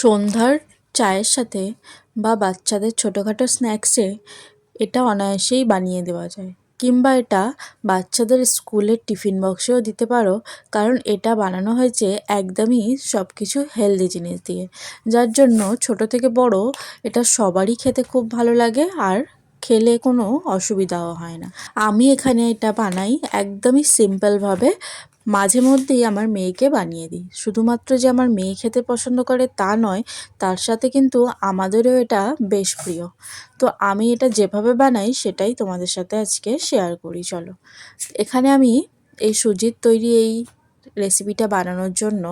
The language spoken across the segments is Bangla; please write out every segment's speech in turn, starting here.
সন্ধ্যার চায়ের সাথে বা বাচ্চাদের ছোটোখাটো স্ন্যাক্সে এটা অনায়াসেই বানিয়ে দেওয়া যায়। কিংবা এটা বাচ্চাদের স্কুলের টিফিন বক্সেও দিতে পারো, কারণ এটা বানানো হয়েছে একদমই সব কিছু হেলদি জিনিস দিয়ে। যার জন্য ছোট থেকে বড় এটা সবারই খেতে খুব ভালো লাগে আর খেলে কোনো অসুবিধাও হয় না। আমি এখানে এটা বানাই একদমই সিম্পলভাবে মাঝে মধ্যেই আমার মেয়েকে বানিয়ে দিই। শুধুমাত্র যে আমার মেয়ে খেতে পছন্দ করে তা নয়, তার সাথে কিন্তু আমাদেরও এটা বেশ প্রিয়। তো আমি এটা যেভাবে বানাই, সেটাই তোমাদের সাথে আজকে শেয়ার করি, চলো। এখানে আমি এই সুজির তৈরি এই রেসিপিটা বানানোর জন্য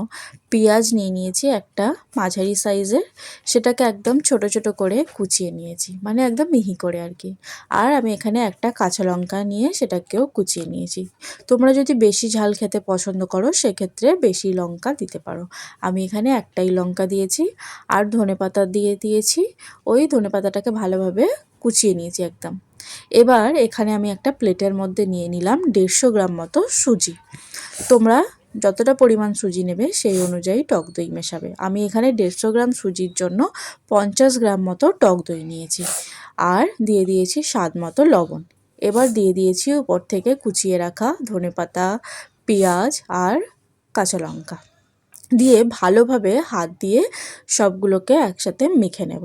পেঁয়াজ নিয়ে নিয়েছি একটা মাঝারি সাইজের। সেটাকে একদম ছোট ছোট করে কুচিয়ে নিয়েছি। মানে একদম মিহি করে আর কি আর আমি এখানে একটা কাঁচা লঙ্কা নিয়ে সেটাকেও কুচিয়ে নিয়েছি। তোমরা যদি বেশি ঝাল খেতে পছন্দ করো, সেক্ষেত্রে বেশি লঙ্কা দিতে পারো। আমি এখানে একটাই লঙ্কা দিয়েছি। আর ধনে পাতা দিয়ে দিয়েছি। ওই ধনে পাতাটাকে ভালোভাবে কুচিয়ে নিয়েছি একদম। এবার এখানে আমি একটা প্লেটের মধ্যে নিয়ে নিলাম দেড়শো গ্রাম মতো সুজি। তোমরা যতটা পরিমাণ সুজি নেবে সেই অনুযায়ী টক দই মেশাবে। আমি এখানে দেড়শো গ্রাম সুজির জন্য পঞ্চাশ গ্রাম মতো টক দই নিয়েছি আর দিয়ে দিয়েছি স্বাদ মতো লবণ। এবার দিয়ে দিয়েছি উপর থেকে কুচিয়ে রাখা ধনে পাতা, পেঁয়াজ আর কাঁচা লঙ্কা। দিয়ে ভালোভাবে হাত দিয়ে সবগুলোকে একসাথে মেখে নেব।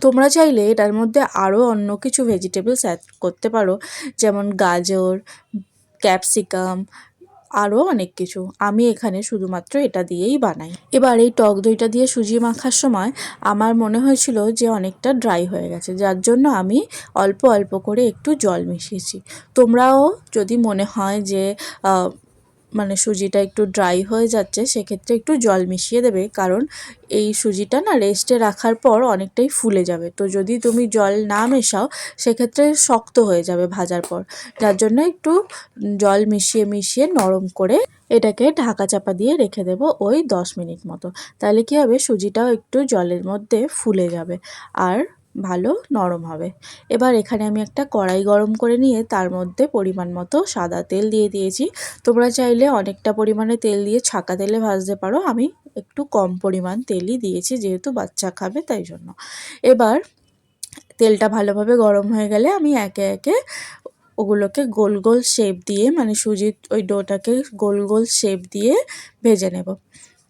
তোমরা চাইলে এটার মধ্যে আরও অন্য কিছু ভেজিটেবলস অ্যাড করতে পারো, যেমন গাজর ক্যাপসিকাম আরও অনেক কিছু। আমি এখানে শুধুমাত্র এটা দিয়েই বানাই। এবার এই টক দইটা দিয়ে সুজি মাখার সময় আমার মনে হয়েছিল যে অনেকটা ড্রাই হয়ে গেছে, যার জন্য আমি অল্প অল্প করে একটু জল মিশিয়েছি। তোমরাও যদি মনে হয় যে মানে সুজিটা একটু ড্রাই হয়ে যাচ্ছে, সেক্ষেত্রে একটু জল মিশিয়ে দেবে। কারণ এই সুজিটা না রেস্টে রাখার পর অনেকটাই ফুলে যাবে। তো যদি তুমি জল না মেশাও, সেক্ষেত্রে শক্ত হয়ে যাবে ভাজার পর। যার জন্য একটু জল মিশিয়ে মিশিয়ে নরম করে এটাকে ঢাকা চাপা দিয়ে রেখে দেব ওই দশ মিনিট মতো। তাহলে কী হবে? সুজিটাও একটু জলের মধ্যে ফুলে যাবে। আর ভালো, নরম হবে। এবার এখানে আমি একটা কড়াই গরম করে নিয়ে তার মধ্যে পরিমাণ মতো সাদা তেল দিয়ে দিয়েছি। তোমরা চাইলে অনেকটা পরিমাণে তেল দিয়ে ছাকা তেলে ভাজতে পারো। আমি একটু কম পরিমাণ তেলই দিয়েছি, যেহেতু বাচ্চা খাবে তাই জন্য। এবার তেলটা ভালোভাবে গরম হয়ে গেলে আমি একে একে ওগুলোকে গোল গোল শেপ দিয়ে মানে সুজির ওই ডোটাকে গোল গোল শেপ দিয়ে ভেজে নেব।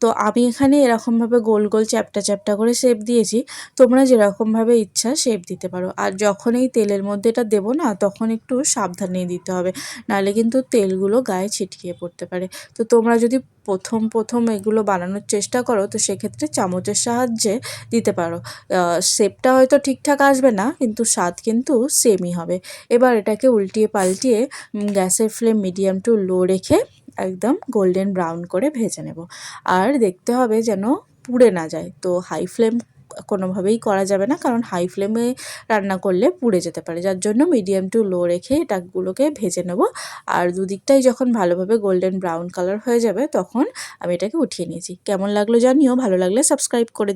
তো আমি এখানে এরকমভাবে গোল গোল চ্যাপটা চ্যাপটা করে শেপ দিয়েছি। তোমরা যেরকমভাবে ইচ্ছা শেপ দিতে পারো। আর যখন এই তেলের মধ্যে এটা দেবো না, তখন একটু সাবধানে দিতে হবে। নাহলে কিন্তু তেলগুলো গায়ে ছিটকিয়ে পড়তে পারে। তো তোমরা যদি প্রথম প্রথম এগুলো বানানোর চেষ্টা করো, তো সেক্ষেত্রে চামচের সাহায্যে দিতে পারো। শেপটা হয়তো ঠিকঠাক আসবে না, কিন্তু স্বাদ কিন্তু সেমই হবে। এবার এটাকে উল্টিয়ে পাল্টিয়ে গ্যাসের ফ্লেম মিডিয়াম টু লো রেখে একদম গোল্ডেন ব্রাউন করে ভেজে নেব। আর দেখতে হবে যেন পুড়ে না যায়। তো হাই ফ্লেম কোনোভাবেই করা যাবে না, কারণ হাই ফ্লেমে রান্না করলে পুড়ে যেতে পারে। যার জন্য মিডিয়াম টু লো রেখে এটাগুলোকে ভেজে নেব। আর দুদিকটাই যখন ভালোভাবে গোল্ডেন ব্রাউন কালার হয়ে যাবে, তখন আমি এটাকে উঠিয়ে নিয়েছি। কেমন লাগল জানিও, ভালো লাগলে সাবস্ক্রাইব করে